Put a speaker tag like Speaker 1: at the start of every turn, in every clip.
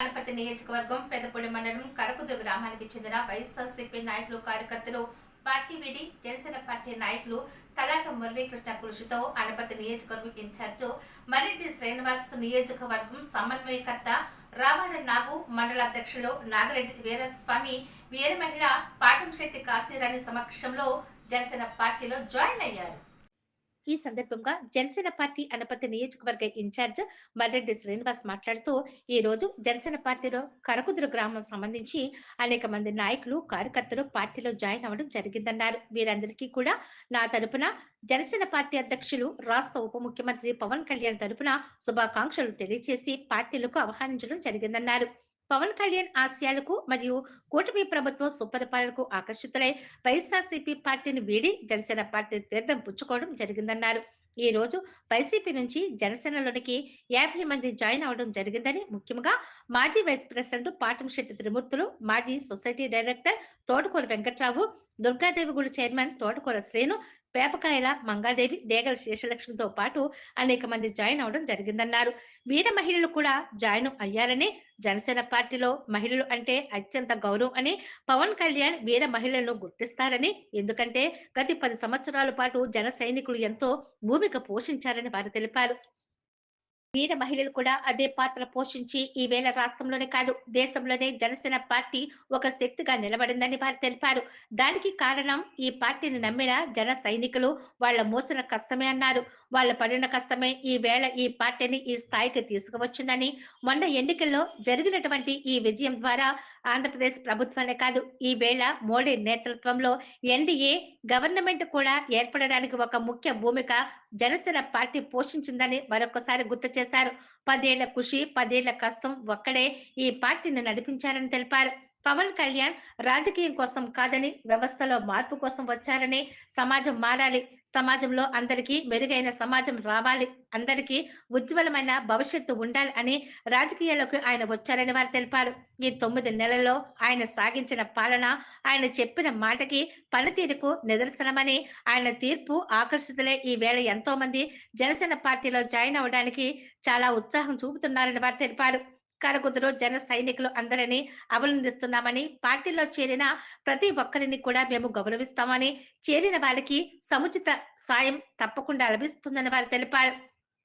Speaker 1: గణపతి నియోజకవర్గం పెద్దపూడి మండలం కరకుదురు గ్రామానికి చెందిన వైఎస్ఆర్సీపీ నాయకులు కార్యకర్తలు పార్టీ విడి జనసేన పార్టీ నాయకులు తలాట మురళీకృష్ణ కృషితో అనపతి నియోజకవర్గం ఇన్ఛార్జ్ మరెడ్డి శ్రీనివాస్ నియోజకవర్గం సమన్వయకర్త రావణ నాగు మండల అధ్యక్షులు నాగరెడ్డి వీరస్వామి వీర మహిళ పాటంశెట్టి కాశీరాణి సమక్షంలో జనసేన పార్టీలో జాయిన్ అయ్యారు. ఈ సందర్భంగా జనసేన పార్టీ అనపతి నియోజకవర్గ ఇన్ఛార్జ్ మర్రెడ్డి శ్రీనివాస్ మాట్లాడుతూ ఈ రోజు జనసేన పార్టీలో కరకుదురు గ్రామం సంబంధించి అనేక మంది నాయకులు కార్యకర్తలు పార్టీలో జాయిన్ అవ్వడం జరిగిందన్నారు. వీరందరికీ కూడా నా తరపున జనసేన పార్టీ అధ్యక్షులు రాష్ట్ర ఉప ముఖ్యమంత్రి పవన్ కళ్యాణ్ తరపున శుభాకాంక్షలు తెలియజేసి పార్టీలకు ఆహ్వానించడం జరిగిందన్నారు. పవన్ కళ్యాణ్ ఆశయాలకు మరియు కూటమి ప్రభుత్వం సుపరిపాలనకు ఆకర్షితులై వైఎస్ఆర్సీపీ పార్టీని వీడి జనసేన పార్టీ తీర్థం పుచ్చుకోవడం జరిగిందన్నారు. ఈ రోజు వైసీపీ నుంచి జనసేనలోనికి యాభై మంది జాయిన్ అవడం జరిగిందని ముఖ్యంగా మాజీ వైస్ ప్రెసిడెంట్ పాటంశెట్టి త్రిమూర్తులు మాజీ సొసైటీ డైరెక్టర్ తోటకూర వెంకట్రావు దుర్గాదేవి గుడి చైర్మన్ తోటకూర శ్రీను పేపకాయల మంగాదేవి దేగల శేషలక్ష్మితో పాటు అనేక మంది జాయిన్ అవడం జరిగిందన్నారు. వీర మహిళలు కూడా జాయిన్ అయ్యారని జనసేన పార్టీలో మహిళలు అంటే అత్యంత గౌరవం అని పవన్ కళ్యాణ్ వీర మహిళలను గుర్తిస్తారని ఎందుకంటే గత పది సంవత్సరాల పాటు జన సైనికులు ఎంతో భూమిక పోషించారని వారు తెలిపారు. వీర మహిళలు కూడా అదే పాత్ర పోషించి ఈ వేళ రాష్ట్రంలోనే కాదు దేశంలోనే జనసేన పార్టీ ఒక శక్తిగా నిలబడిందని వారు తెలిపారు. దానికి కారణం ఈ పార్టీని నమ్మిన జన సైనికులు వాళ్ళ మోసిన కష్టమే అన్నారు. వాళ్ళ పడిన కష్టమే ఈ వేళ ఈ పార్టీని ఈ స్థాయికి తీసుకువచ్చిందని మొన్న ఎన్నికల్లో జరిగినటువంటి ఈ విజయం ద్వారా ఆంధ్రప్రదేశ్ ప్రభుత్వమే కాదు ఈ వేళ మోడీ నేతృత్వంలో ఎన్డీఏ గవర్నమెంట్ కూడా ఏర్పడడానికి ఒక ముఖ్య భూమిక జనసేన పార్టీ పోషించిందని మరొకసారి గుర్తు చేశారు. పదేళ్ళ కృషి పదేళ్ళ కష్టం ఒక్కడే ఈ పార్టీని నడిపించారని తెలిపారు. పవన్ కళ్యాణ్ రాజకీయం కోసం కాదని వ్యవస్థలో మార్పు కోసం వచ్చారని సమాజం మారాలి. సమాజంలో అందరికీ మెరుగైన సమాజం రావాలి. అందరికీ ఉజ్వలమైన భవిష్యత్తు ఉండాలి అని రాజకీయాల్లోకి ఆయన వచ్చారని వారు తెలిపారు. ఈ తొమ్మిది నెలల్లో ఆయన సాగించిన పాలన ఆయన చెప్పిన మాటకి పనితీరుకు నిదర్శనమని ఆయన తీర్పు ఆకర్షితులే ఈ వేళ ఎంతో మంది జనసేన పార్టీలో జాయిన్ అవడానికి చాలా ఉత్సాహం చూపుతున్నారని వారు తెలిపారు. కరకుదురు జన సైనికులు అందరినీ అభినందిస్తున్నామని పార్టీలో చేరిన ప్రతి ఒక్కరిని కూడా మేము గౌరవిస్తామని చేరిన వారికి సముచిత సాయం తప్పకుండా లభిస్తుందని వారు తెలిపారు.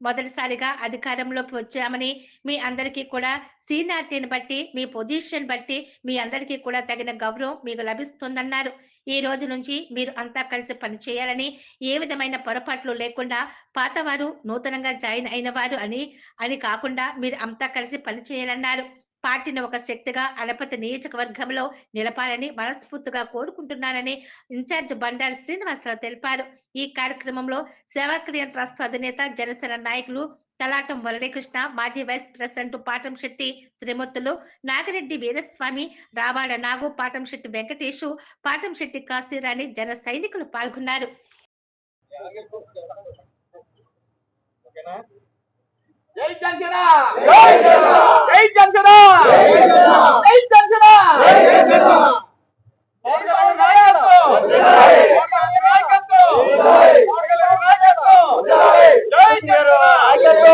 Speaker 1: మొదటిసారిగా అధికారంలోకి వచ్చామని మీ అందరికీ కూడా సీనియారిటీని బట్టి మీ పొజిషన్ బట్టి మీ అందరికీ కూడా తగిన గౌరవం మీకు లభిస్తుందన్నారు. ఈ రోజు నుంచి మీరు అంతా కలిసి పనిచేయాలని ఏ విధమైన పొరపాట్లు లేకుండా పాతవారు నూతనంగా జాయిన్ అయిన వారు అని అని కాకుండా మీరు అంతా కలిసి పనిచేయాలన్నారు పార్టీని ఒక శక్తిగా అనపతి నియోజకవర్గంలో నిలపాలని మనస్ఫూర్తిగా కోరుకుంటున్నానని ఇన్ఛార్జ్ బండారు శ్రీనివాసరావు తెలిపారు. ఈ కార్యక్రమంలో సేవాక్రియ ట్రస్ట్ అధినేత జనసేన నాయకులు తలాటం మురళీకృష్ణ మాజీ వైస్ ప్రెసిడెంట్ పాటంశెట్టి త్రిమూర్తులు నాగిరెడ్డి వీరస్వామి రావాడ నాగు పాటంశెట్టి వెంకటేశు పాటంశెట్టి కాశీరాణి జన సైనికులు పాల్గొన్నారు.
Speaker 2: ఓకేనా? జై
Speaker 3: జై జనసేన!
Speaker 2: జనసేన!